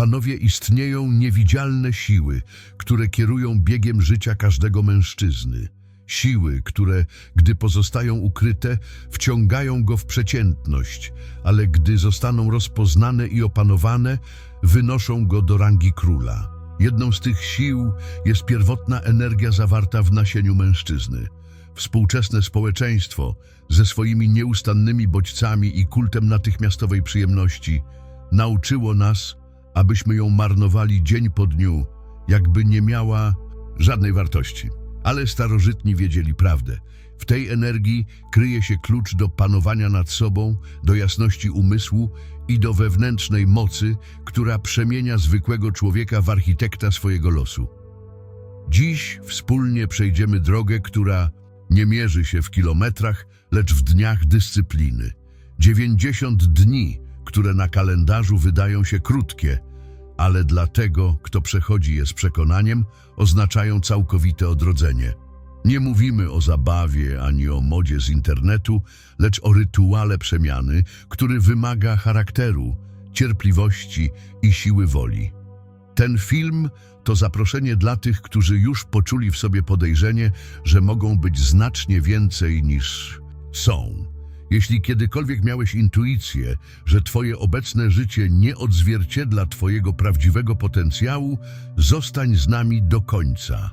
Panowie, istnieją niewidzialne siły, które kierują biegiem życia każdego mężczyzny. Siły, które, gdy pozostają ukryte, wciągają go w przeciętność, ale gdy zostaną rozpoznane i opanowane, wynoszą go do rangi króla. Jedną z tych sił jest pierwotna energia zawarta w nasieniu mężczyzny. Współczesne społeczeństwo, ze swoimi nieustannymi bodźcami i kultem natychmiastowej przyjemności, nauczyło nas, abyśmy ją marnowali dzień po dniu, jakby nie miała żadnej wartości. Ale starożytni wiedzieli prawdę. W tej energii kryje się klucz do panowania nad sobą, do jasności umysłu i do wewnętrznej mocy, która przemienia zwykłego człowieka w architekta swojego losu. Dziś wspólnie przejdziemy drogę, która nie mierzy się w kilometrach, lecz w dniach dyscypliny. 90 dni, które na kalendarzu wydają się krótkie, ale dla tego, kto przechodzi je z przekonaniem, oznaczają całkowite odrodzenie. Nie mówimy o zabawie ani o modzie z internetu, lecz o rytuale przemiany, który wymaga charakteru, cierpliwości i siły woli. Ten film to zaproszenie dla tych, którzy już poczuli w sobie podejrzenie, że mogą być znacznie więcej niż są. Jeśli kiedykolwiek miałeś intuicję, że Twoje obecne życie nie odzwierciedla Twojego prawdziwego potencjału, zostań z nami do końca.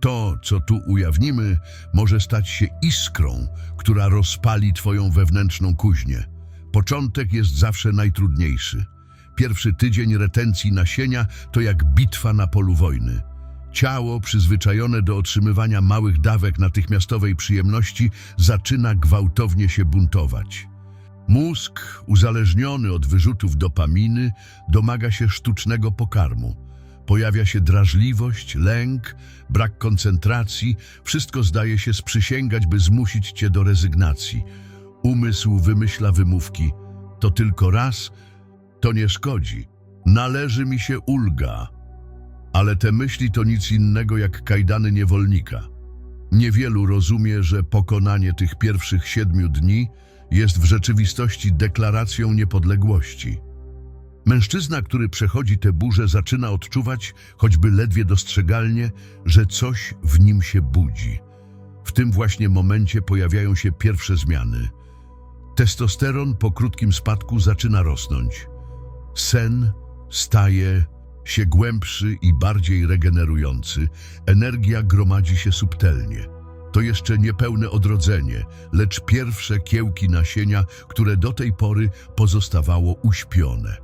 To, co tu ujawnimy, może stać się iskrą, która rozpali Twoją wewnętrzną kuźnię. Początek jest zawsze najtrudniejszy. Pierwszy tydzień retencji nasienia to jak bitwa na polu wojny. Ciało, przyzwyczajone do otrzymywania małych dawek natychmiastowej przyjemności, zaczyna gwałtownie się buntować. Mózg, uzależniony od wyrzutów dopaminy, domaga się sztucznego pokarmu. Pojawia się drażliwość, lęk, brak koncentracji, wszystko zdaje się sprzysięgać, by zmusić cię do rezygnacji. Umysł wymyśla wymówki. To tylko raz, to nie szkodzi. Należy mi się ulga. Ale te myśli to nic innego jak kajdany niewolnika. Niewielu rozumie, że pokonanie tych pierwszych siedmiu dni jest w rzeczywistości deklaracją niepodległości. Mężczyzna, który przechodzi tę burzę, zaczyna odczuwać, choćby ledwie dostrzegalnie, że coś w nim się budzi. W tym właśnie momencie pojawiają się pierwsze zmiany. Testosteron po krótkim spadku zaczyna rosnąć. Sen staje się głębszy i bardziej regenerujący, energia gromadzi się subtelnie. To jeszcze niepełne odrodzenie, lecz pierwsze kiełki nasienia, które do tej pory pozostawało uśpione.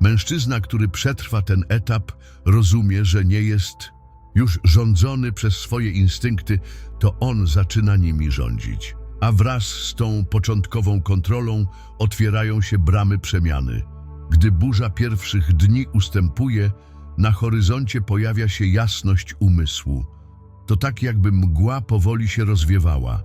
Mężczyzna, który przetrwa ten etap, rozumie, że nie jest już rządzony przez swoje instynkty, to on zaczyna nimi rządzić. A wraz z tą początkową kontrolą otwierają się bramy przemiany. Gdy burza pierwszych dni ustępuje, na horyzoncie pojawia się jasność umysłu. To tak jakby mgła powoli się rozwiewała.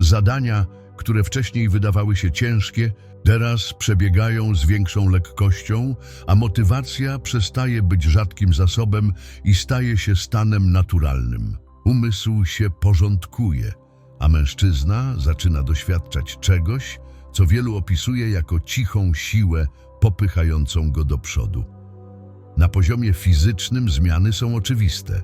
Zadania, które wcześniej wydawały się ciężkie, teraz przebiegają z większą lekkością, a motywacja przestaje być rzadkim zasobem i staje się stanem naturalnym. Umysł się porządkuje, a mężczyzna zaczyna doświadczać czegoś, co wielu opisuje jako cichą siłę popychającą go do przodu. Na poziomie fizycznym zmiany są oczywiste.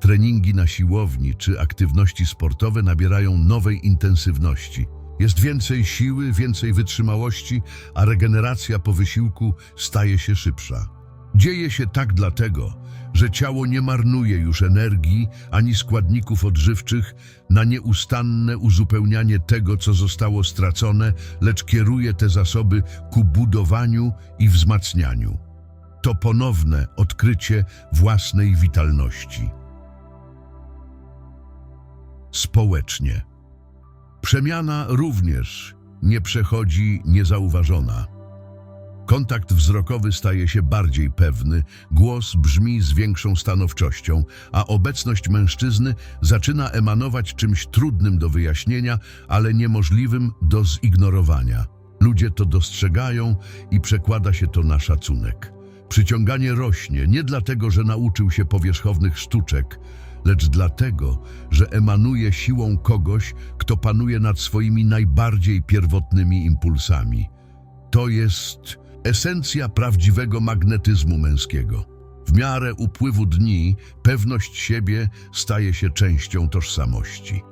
Treningi na siłowni czy aktywności sportowe nabierają nowej intensywności. Jest więcej siły, więcej wytrzymałości, a regeneracja po wysiłku staje się szybsza. Dzieje się tak dlatego, że ciało nie marnuje już energii ani składników odżywczych na nieustanne uzupełnianie tego, co zostało stracone, lecz kieruje te zasoby ku budowaniu i wzmacnianiu. To ponowne odkrycie własnej witalności. Społecznie. Przemiana również nie przechodzi niezauważona. Kontakt wzrokowy staje się bardziej pewny, głos brzmi z większą stanowczością, a obecność mężczyzny zaczyna emanować czymś trudnym do wyjaśnienia, ale niemożliwym do zignorowania. Ludzie to dostrzegają i przekłada się to na szacunek. Przyciąganie rośnie nie dlatego, że nauczył się powierzchownych sztuczek, lecz dlatego, że emanuje siłą kogoś, kto panuje nad swoimi najbardziej pierwotnymi impulsami. To jest esencja prawdziwego magnetyzmu męskiego. W miarę upływu dni pewność siebie staje się częścią tożsamości.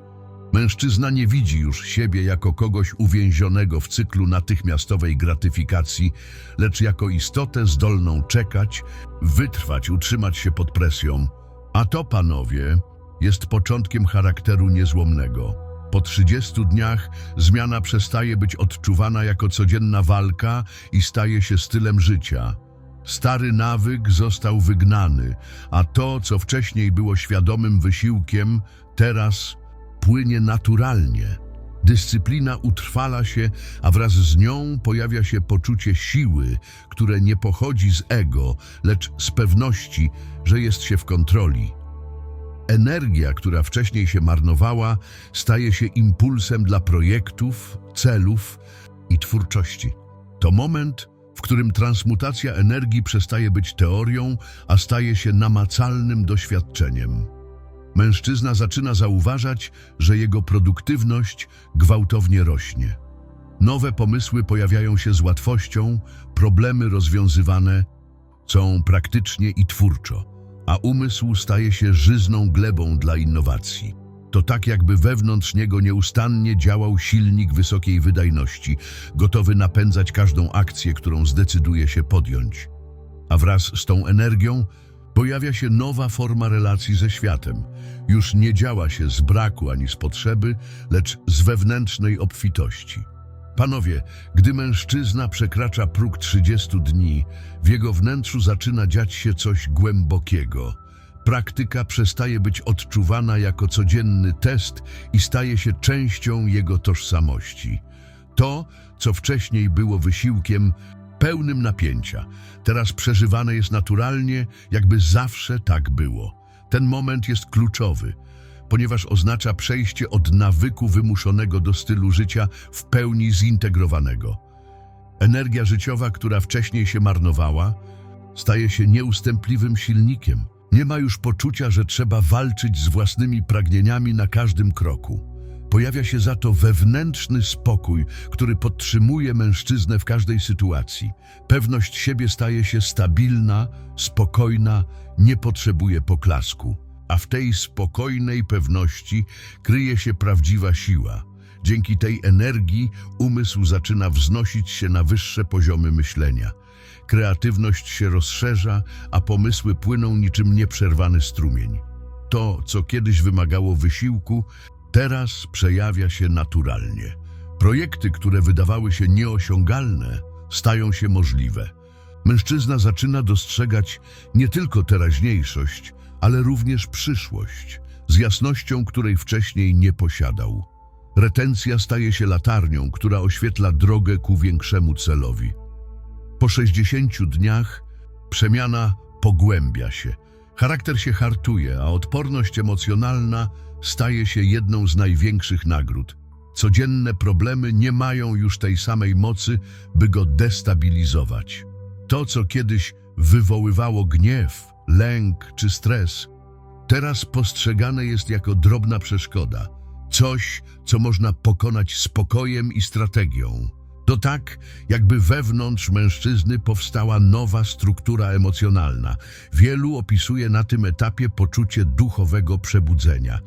Mężczyzna nie widzi już siebie jako kogoś uwięzionego w cyklu natychmiastowej gratyfikacji, lecz jako istotę zdolną czekać, wytrwać, utrzymać się pod presją. A to, panowie, jest początkiem charakteru niezłomnego. Po 30 dniach zmiana przestaje być odczuwana jako codzienna walka i staje się stylem życia. Stary nawyk został wygnany, a to, co wcześniej było świadomym wysiłkiem, teraz płynie naturalnie. Dyscyplina utrwala się, a wraz z nią pojawia się poczucie siły, które nie pochodzi z ego, lecz z pewności, że jest się w kontroli. Energia, która wcześniej się marnowała, staje się impulsem dla projektów, celów i twórczości. To moment, w którym transmutacja energii przestaje być teorią, a staje się namacalnym doświadczeniem. Mężczyzna zaczyna zauważać, że jego produktywność gwałtownie rośnie. Nowe pomysły pojawiają się z łatwością, problemy rozwiązywane są praktycznie i twórczo, a umysł staje się żyzną glebą dla innowacji. To tak, jakby wewnątrz niego nieustannie działał silnik wysokiej wydajności, gotowy napędzać każdą akcję, którą zdecyduje się podjąć. A wraz z tą energią pojawia się nowa forma relacji ze światem. Już nie działa się z braku ani z potrzeby, lecz z wewnętrznej obfitości. Panowie, gdy mężczyzna przekracza próg 30 dni, w jego wnętrzu zaczyna dziać się coś głębokiego. Praktyka przestaje być odczuwana jako codzienny test i staje się częścią jego tożsamości. To, co wcześniej było wysiłkiem, pełnym napięcia, teraz przeżywane jest naturalnie, jakby zawsze tak było. Ten moment jest kluczowy, ponieważ oznacza przejście od nawyku wymuszonego do stylu życia w pełni zintegrowanego. Energia życiowa, która wcześniej się marnowała, staje się nieustępliwym silnikiem. Nie ma już poczucia, że trzeba walczyć z własnymi pragnieniami na każdym kroku. Pojawia się za to wewnętrzny spokój, który podtrzymuje mężczyznę w każdej sytuacji. Pewność siebie staje się stabilna, spokojna, nie potrzebuje poklasku. A w tej spokojnej pewności kryje się prawdziwa siła. Dzięki tej energii umysł zaczyna wznosić się na wyższe poziomy myślenia. Kreatywność się rozszerza, a pomysły płyną niczym nieprzerwany strumień. To, co kiedyś wymagało wysiłku, teraz przejawia się naturalnie. Projekty, które wydawały się nieosiągalne, stają się możliwe. Mężczyzna zaczyna dostrzegać nie tylko teraźniejszość, ale również przyszłość, z jasnością, której wcześniej nie posiadał. Retencja staje się latarnią, która oświetla drogę ku większemu celowi. Po 60 dniach przemiana pogłębia się. Charakter się hartuje, a odporność emocjonalna staje się jedną z największych nagród. Codzienne problemy nie mają już tej samej mocy, by go destabilizować. To, co kiedyś wywoływało gniew, lęk czy stres, teraz postrzegane jest jako drobna przeszkoda. Coś, co można pokonać spokojem i strategią. To tak, jakby wewnątrz mężczyzny powstała nowa struktura emocjonalna. Wielu opisuje na tym etapie poczucie duchowego przebudzenia.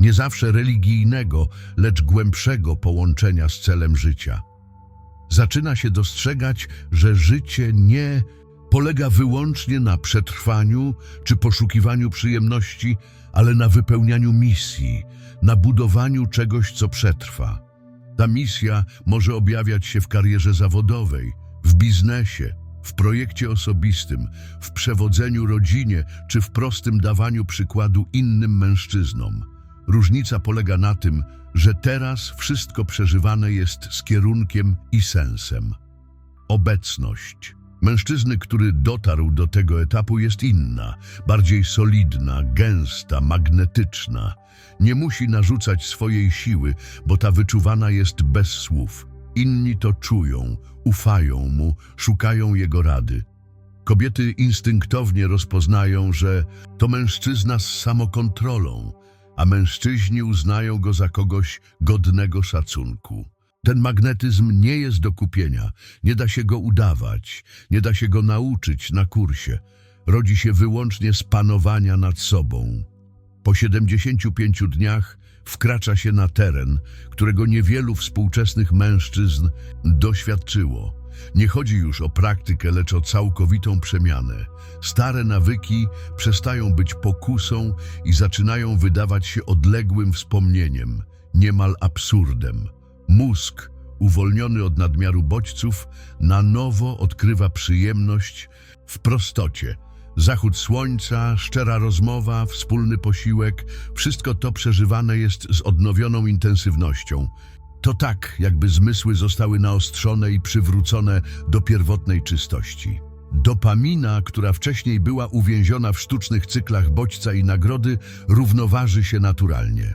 Nie zawsze religijnego, lecz głębszego połączenia z celem życia. Zaczyna się dostrzegać, że życie nie polega wyłącznie na przetrwaniu czy poszukiwaniu przyjemności, ale na wypełnianiu misji, na budowaniu czegoś, co przetrwa. Ta misja może objawiać się w karierze zawodowej, w biznesie, w projekcie osobistym, w przewodzeniu rodzinie czy w prostym dawaniu przykładu innym mężczyznom. Różnica polega na tym, że teraz wszystko przeżywane jest z kierunkiem i sensem. Obecność. Mężczyzny, który dotarł do tego etapu, jest inna, bardziej solidna, gęsta, magnetyczna. Nie musi narzucać swojej siły, bo ta wyczuwana jest bez słów. Inni to czują, ufają mu, szukają jego rady. Kobiety instynktownie rozpoznają, że to mężczyzna z samokontrolą, a mężczyźni uznają go za kogoś godnego szacunku. Ten magnetyzm nie jest do kupienia, nie da się go udawać, nie da się go nauczyć na kursie. Rodzi się wyłącznie z panowania nad sobą. Po 75 dniach wkracza się na teren, którego niewielu współczesnych mężczyzn doświadczyło. Nie chodzi już o praktykę, lecz o całkowitą przemianę. Stare nawyki przestają być pokusą i zaczynają wydawać się odległym wspomnieniem, niemal absurdem. Mózg, uwolniony od nadmiaru bodźców, na nowo odkrywa przyjemność w prostocie. Zachód słońca, szczera rozmowa, wspólny posiłek, wszystko to przeżywane jest z odnowioną intensywnością. To tak, jakby zmysły zostały naostrzone i przywrócone do pierwotnej czystości. Dopamina, która wcześniej była uwięziona w sztucznych cyklach bodźca i nagrody, równoważy się naturalnie.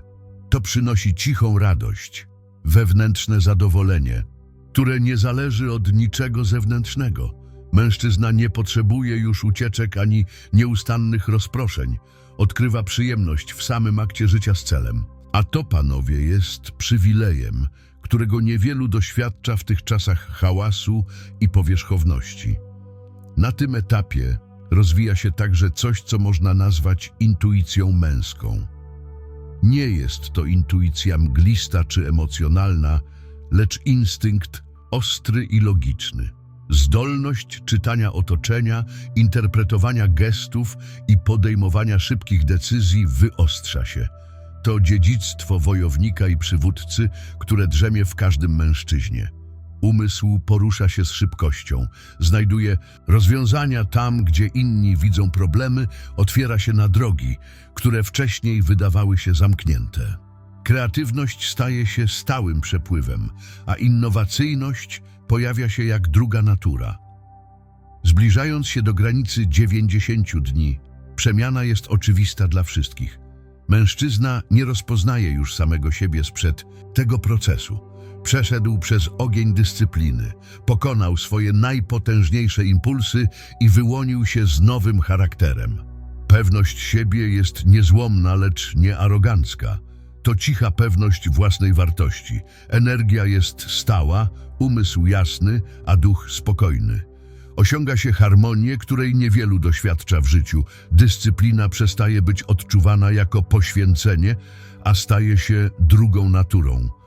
To przynosi cichą radość, wewnętrzne zadowolenie, które nie zależy od niczego zewnętrznego. Mężczyzna nie potrzebuje już ucieczek ani nieustannych rozproszeń. Odkrywa przyjemność w samym akcie życia z celem. A to, panowie, jest przywilejem, którego niewielu doświadcza w tych czasach hałasu i powierzchowności. Na tym etapie rozwija się także coś, co można nazwać intuicją męską. Nie jest to intuicja mglista czy emocjonalna, lecz instynkt ostry i logiczny. Zdolność czytania otoczenia, interpretowania gestów i podejmowania szybkich decyzji wyostrza się. To dziedzictwo wojownika i przywódcy, które drzemie w każdym mężczyźnie. Umysł porusza się z szybkością, znajduje rozwiązania tam, gdzie inni widzą problemy, otwiera się na drogi, które wcześniej wydawały się zamknięte. Kreatywność staje się stałym przepływem, a innowacyjność pojawia się jak druga natura. Zbliżając się do granicy 90 dni, przemiana jest oczywista dla wszystkich. Mężczyzna nie rozpoznaje już samego siebie sprzed tego procesu. Przeszedł przez ogień dyscypliny, pokonał swoje najpotężniejsze impulsy i wyłonił się z nowym charakterem. Pewność siebie jest niezłomna, lecz nie arogancka. To cicha pewność własnej wartości. Energia jest stała, umysł jasny, a duch spokojny. Osiąga się harmonię, której niewielu doświadcza w życiu. Dyscyplina przestaje być odczuwana jako poświęcenie, a staje się drugą naturą.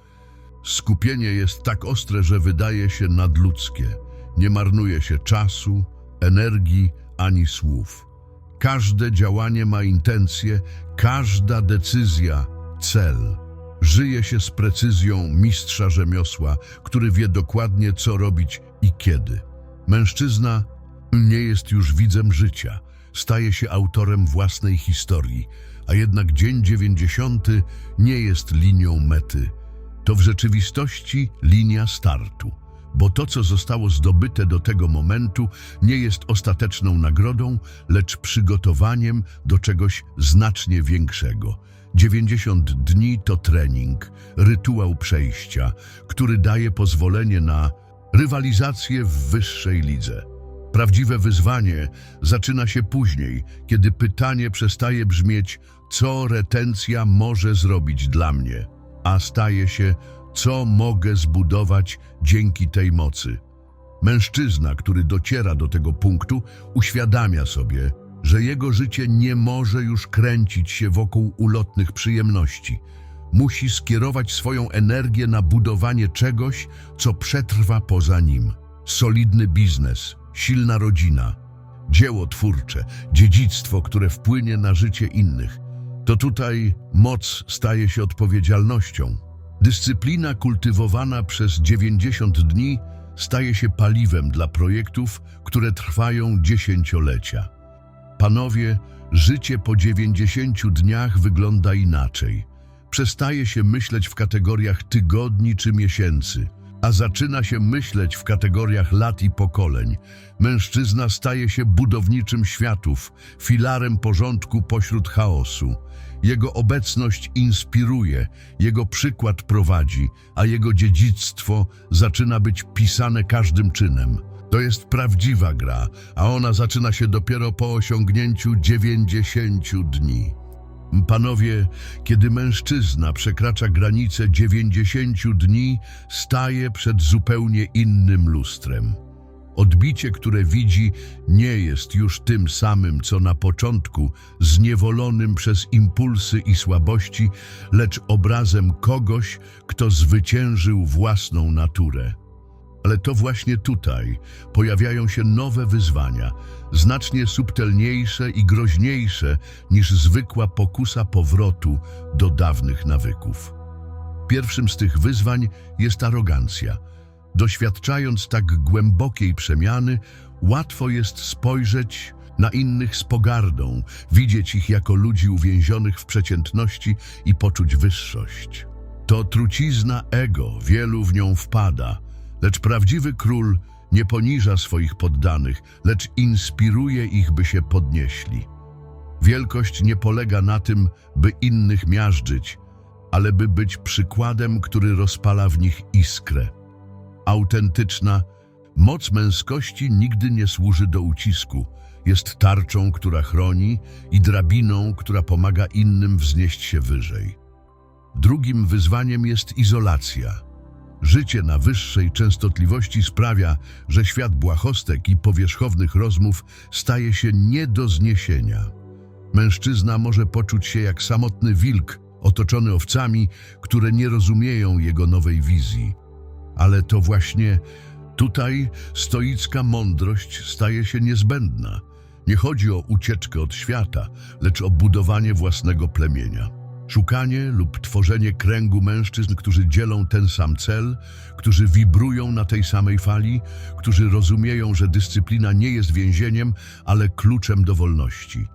Skupienie jest tak ostre, że wydaje się nadludzkie. Nie marnuje się czasu, energii ani słów. Każde działanie ma intencję, każda decyzja cel. Żyje się z precyzją mistrza rzemiosła, który wie dokładnie, co robić i kiedy. Mężczyzna nie jest już widzem życia, staje się autorem własnej historii, a jednak dzień dziewięćdziesiąty nie jest linią mety. To w rzeczywistości linia startu, bo to, co zostało zdobyte do tego momentu, nie jest ostateczną nagrodą, lecz przygotowaniem do czegoś znacznie większego. 90 dni to trening, rytuał przejścia, który daje pozwolenie na rywalizację w wyższej lidze. Prawdziwe wyzwanie zaczyna się później, kiedy pytanie przestaje brzmieć, co retencja może zrobić dla mnie, a staje się, co mogę zbudować dzięki tej mocy. Mężczyzna, który dociera do tego punktu, uświadamia sobie, że jego życie nie może już kręcić się wokół ulotnych przyjemności. Musi skierować swoją energię na budowanie czegoś, co przetrwa poza nim. Solidny biznes, silna rodzina, dzieło twórcze, dziedzictwo, które wpłynie na życie innych. To tutaj moc staje się odpowiedzialnością. Dyscyplina kultywowana przez 90 dni staje się paliwem dla projektów, które trwają dziesięciolecia. Panowie, życie po 90 dniach wygląda inaczej. Przestaje się myśleć w kategoriach tygodni czy miesięcy, a zaczyna się myśleć w kategoriach lat i pokoleń. Mężczyzna staje się budowniczym światów, filarem porządku pośród chaosu. Jego obecność inspiruje, jego przykład prowadzi, a jego dziedzictwo zaczyna być pisane każdym czynem. To jest prawdziwa gra, a ona zaczyna się dopiero po osiągnięciu 90 dni. Panowie, kiedy mężczyzna przekracza granicę 90 dni, staje przed zupełnie innym lustrem. Odbicie, które widzi, nie jest już tym samym, co na początku, zniewolonym przez impulsy i słabości, lecz obrazem kogoś, kto zwyciężył własną naturę. Ale to właśnie tutaj pojawiają się nowe wyzwania, znacznie subtelniejsze i groźniejsze niż zwykła pokusa powrotu do dawnych nawyków. Pierwszym z tych wyzwań jest arogancja. Doświadczając tak głębokiej przemiany, łatwo jest spojrzeć na innych z pogardą, widzieć ich jako ludzi uwięzionych w przeciętności i poczuć wyższość. To trucizna ego, wielu w nią wpada, lecz prawdziwy król nie poniża swoich poddanych, lecz inspiruje ich, by się podnieśli. Wielkość nie polega na tym, by innych miażdżyć, ale by być przykładem, który rozpala w nich iskrę. Autentyczna moc męskości nigdy nie służy do ucisku. Jest tarczą, która chroni i drabiną, która pomaga innym wznieść się wyżej. Drugim wyzwaniem jest izolacja. Życie na wyższej częstotliwości sprawia, że świat błahostek i powierzchownych rozmów staje się nie do zniesienia. Mężczyzna może poczuć się jak samotny wilk, otoczony owcami, które nie rozumieją jego nowej wizji. Ale to właśnie tutaj stoicka mądrość staje się niezbędna. Nie chodzi o ucieczkę od świata, lecz o budowanie własnego plemienia. Szukanie lub tworzenie kręgu mężczyzn, którzy dzielą ten sam cel, którzy wibrują na tej samej fali, którzy rozumieją, że dyscyplina nie jest więzieniem, ale kluczem do wolności.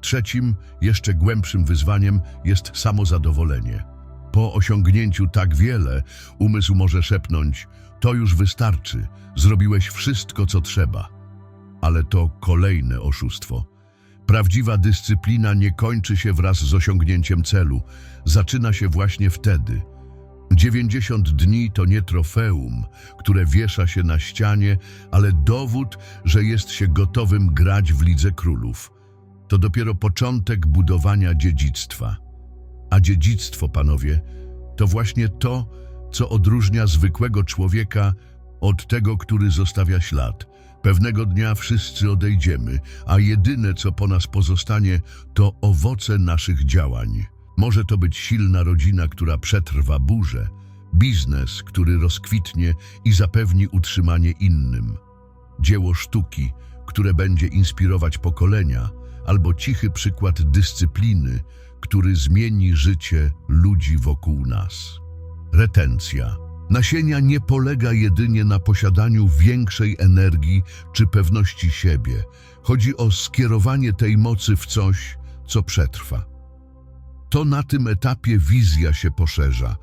Trzecim, jeszcze głębszym wyzwaniem jest samozadowolenie. Po osiągnięciu tak wiele, umysł może szepnąć: To już wystarczy, zrobiłeś wszystko, co trzeba. Ale to kolejne oszustwo. Prawdziwa dyscyplina nie kończy się wraz z osiągnięciem celu, zaczyna się właśnie wtedy. 90 dni to nie trofeum, które wiesza się na ścianie, ale dowód, że jest się gotowym grać w Lidze Królów. To dopiero początek budowania dziedzictwa. A dziedzictwo, panowie, to właśnie to, co odróżnia zwykłego człowieka od tego, który zostawia ślad. Pewnego dnia wszyscy odejdziemy, a jedyne, co po nas pozostanie, to owoce naszych działań. Może to być silna rodzina, która przetrwa burzę, biznes, który rozkwitnie i zapewni utrzymanie innym, dzieło sztuki, które będzie inspirować pokolenia, albo cichy przykład dyscypliny, który zmieni życie ludzi wokół nas. Retencja. Nasienia nie polega jedynie na posiadaniu większej energii czy pewności siebie. Chodzi o skierowanie tej mocy w coś, co przetrwa. To na tym etapie wizja się poszerza.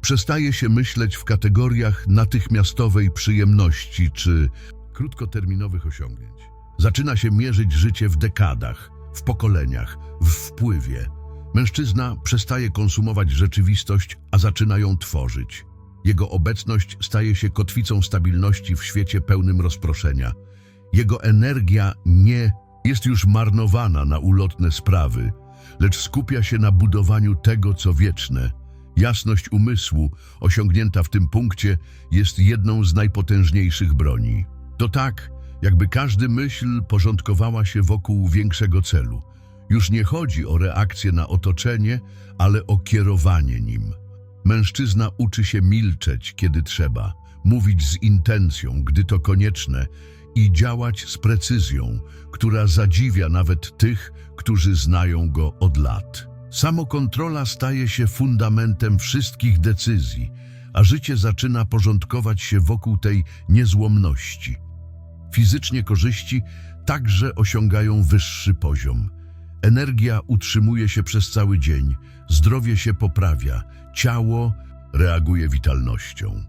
Przestaje się myśleć w kategoriach natychmiastowej przyjemności czy krótkoterminowych osiągnięć. Zaczyna się mierzyć życie w dekadach, w pokoleniach, w wpływie. Mężczyzna przestaje konsumować rzeczywistość, a zaczyna ją tworzyć. Jego obecność staje się kotwicą stabilności w świecie pełnym rozproszenia. Jego energia nie jest już marnowana na ulotne sprawy, lecz skupia się na budowaniu tego, co wieczne. Jasność umysłu, osiągnięta w tym punkcie, jest jedną z najpotężniejszych broni. To tak, jakby każdy myśl porządkowała się wokół większego celu. Już nie chodzi o reakcję na otoczenie, ale o kierowanie nim. Mężczyzna uczy się milczeć, kiedy trzeba, mówić z intencją, gdy to konieczne i działać z precyzją, która zadziwia nawet tych, którzy znają go od lat. Samokontrola staje się fundamentem wszystkich decyzji, a życie zaczyna porządkować się wokół tej niezłomności. Fizycznie korzyści także osiągają wyższy poziom. Energia utrzymuje się przez cały dzień, zdrowie się poprawia, ciało reaguje witalnością.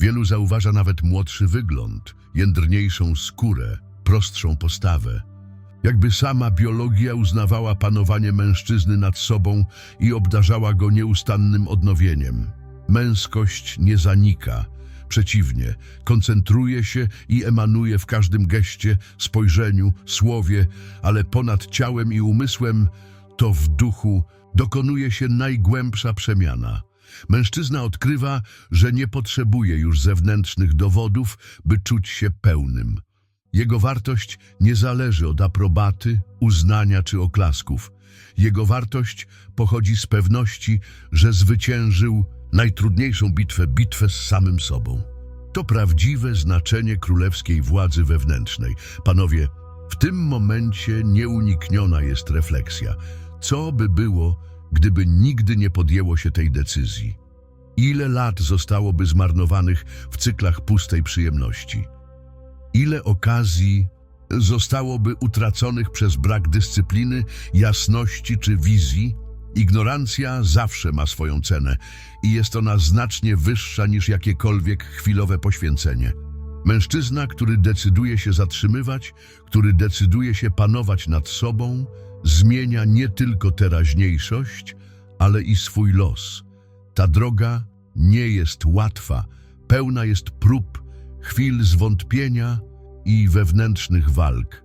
Wielu zauważa nawet młodszy wygląd, jędrniejszą skórę, prostszą postawę. Jakby sama biologia uznawała panowanie mężczyzny nad sobą i obdarzała go nieustannym odnowieniem. Męskość nie zanika, przeciwnie, koncentruje się i emanuje w każdym geście, spojrzeniu, słowie, ale ponad ciałem i umysłem to w duchu dokonuje się najgłębsza przemiana. Mężczyzna odkrywa, że nie potrzebuje już zewnętrznych dowodów, by czuć się pełnym. Jego wartość nie zależy od aprobaty, uznania czy oklasków. Jego wartość pochodzi z pewności, że zwyciężył najtrudniejszą bitwę, bitwę z samym sobą. To prawdziwe znaczenie królewskiej władzy wewnętrznej. Panowie, w tym momencie nieunikniona jest refleksja. Co by było, gdyby nigdy nie podjęło się tej decyzji? Ile lat zostałoby zmarnowanych w cyklach pustej przyjemności? Ile okazji zostałoby utraconych przez brak dyscypliny, jasności czy wizji? Ignorancja zawsze ma swoją cenę i jest ona znacznie wyższa niż jakiekolwiek chwilowe poświęcenie. Mężczyzna, który decyduje się zatrzymywać, który decyduje się panować nad sobą, zmienia nie tylko teraźniejszość, ale i swój los. Ta droga nie jest łatwa, pełna jest prób, chwil zwątpienia i wewnętrznych walk,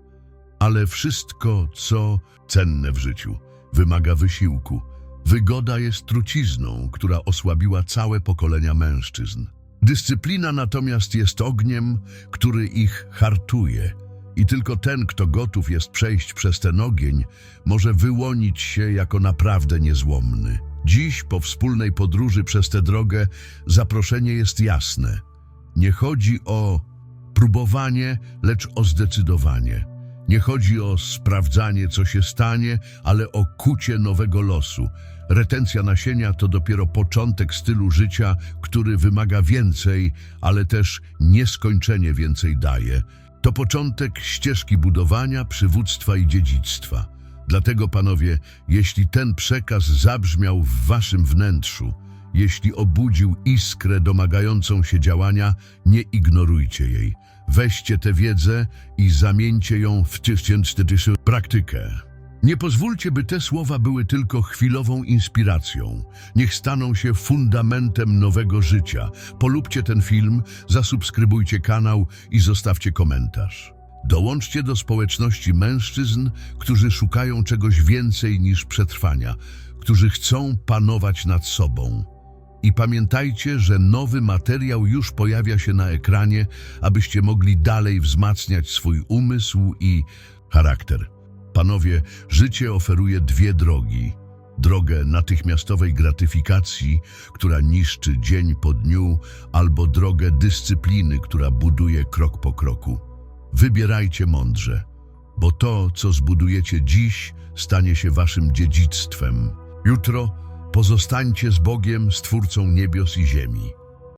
ale wszystko, co cenne w życiu, wymaga wysiłku. Wygoda jest trucizną, która osłabiła całe pokolenia mężczyzn. Dyscyplina natomiast jest ogniem, który ich hartuje. I tylko ten, kto gotów jest przejść przez ten ogień, może wyłonić się jako naprawdę niezłomny. Dziś, po wspólnej podróży przez tę drogę, zaproszenie jest jasne. Nie chodzi o próbowanie, lecz o zdecydowanie. Nie chodzi o sprawdzanie, co się stanie, ale o kucie nowego losu. Retencja nasienia to dopiero początek stylu życia, który wymaga więcej, ale też nieskończenie więcej daje. To początek ścieżki budowania, przywództwa i dziedzictwa. Dlatego, panowie, jeśli ten przekaz zabrzmiał w waszym wnętrzu, jeśli obudził iskrę domagającą się działania, nie ignorujcie jej. Weźcie tę wiedzę i zamieńcie ją w praktykę. Nie pozwólcie, by te słowa były tylko chwilową inspiracją. Niech staną się fundamentem nowego życia. Polubcie ten film, zasubskrybujcie kanał i zostawcie komentarz. Dołączcie do społeczności mężczyzn, którzy szukają czegoś więcej niż przetrwania, którzy chcą panować nad sobą. I pamiętajcie, że nowy materiał już pojawia się na ekranie, abyście mogli dalej wzmacniać swój umysł i charakter. Panowie, życie oferuje dwie drogi. Drogę natychmiastowej gratyfikacji, która niszczy dzień po dniu, albo drogę dyscypliny, która buduje krok po kroku. Wybierajcie mądrze, bo to, co zbudujecie dziś, stanie się waszym dziedzictwem. Jutro pozostańcie z Bogiem, Stwórcą niebios i ziemi.